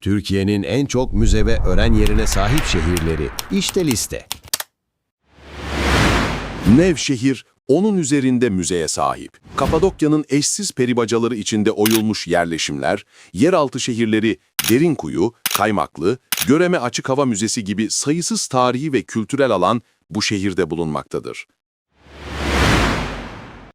Türkiye'nin en çok müze ve öğren yerine sahip şehirleri. İşte liste. Nevşehir, onun üzerinde müzeye sahip. Kapadokya'nın eşsiz peribacaları içinde oyulmuş yerleşimler, yeraltı şehirleri Derinkuyu, Kaymaklı, Göreme Açık Hava Müzesi gibi sayısız tarihi ve kültürel alan bu şehirde bulunmaktadır.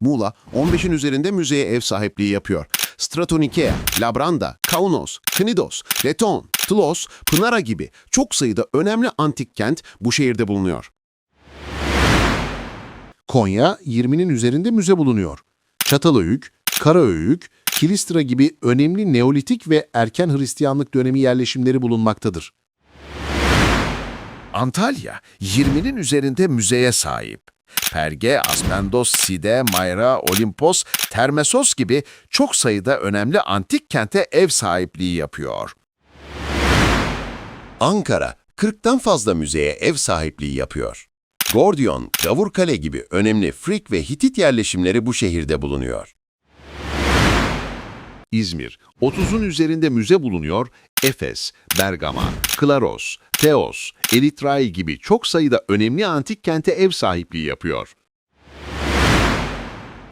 Muğla, 15'in üzerinde müzeye ev sahipliği yapıyor. Stratonikea, Labranda, Kaunos, Knidos, Leton, Tlos, Pınara gibi çok sayıda önemli antik kent bu şehirde bulunuyor. Konya, 20'nin üzerinde müze bulunuyor. Çatalhöyük, Karaöyük, Kilistra gibi önemli Neolitik ve erken Hristiyanlık dönemi yerleşimleri bulunmaktadır. Antalya, 20'nin üzerinde müzeye sahip. Perge, Aspendos, Side, Mayra, Olimpos, Termesos gibi çok sayıda önemli antik kente ev sahipliği yapıyor. Ankara, 40'tan fazla müzeye ev sahipliği yapıyor. Gordion, Gavurkale gibi önemli Frik ve Hitit yerleşimleri bu şehirde bulunuyor. İzmir, 30'un üzerinde müze bulunuyor, Efes, Bergama, Klaros, Teos, Eritrai gibi çok sayıda önemli antik kente ev sahipliği yapıyor.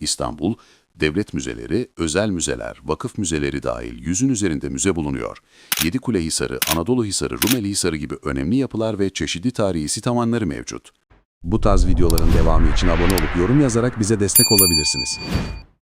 İstanbul, devlet müzeleri, özel müzeler, vakıf müzeleri dahil yüzün üzerinde müze bulunuyor. Yedikule Hisarı, Anadolu Hisarı, Rumeli Hisarı gibi önemli yapılar ve çeşitli tarihi sit alanları mevcut. Bu tarz videoların devamı için abone olup yorum yazarak bize destek olabilirsiniz.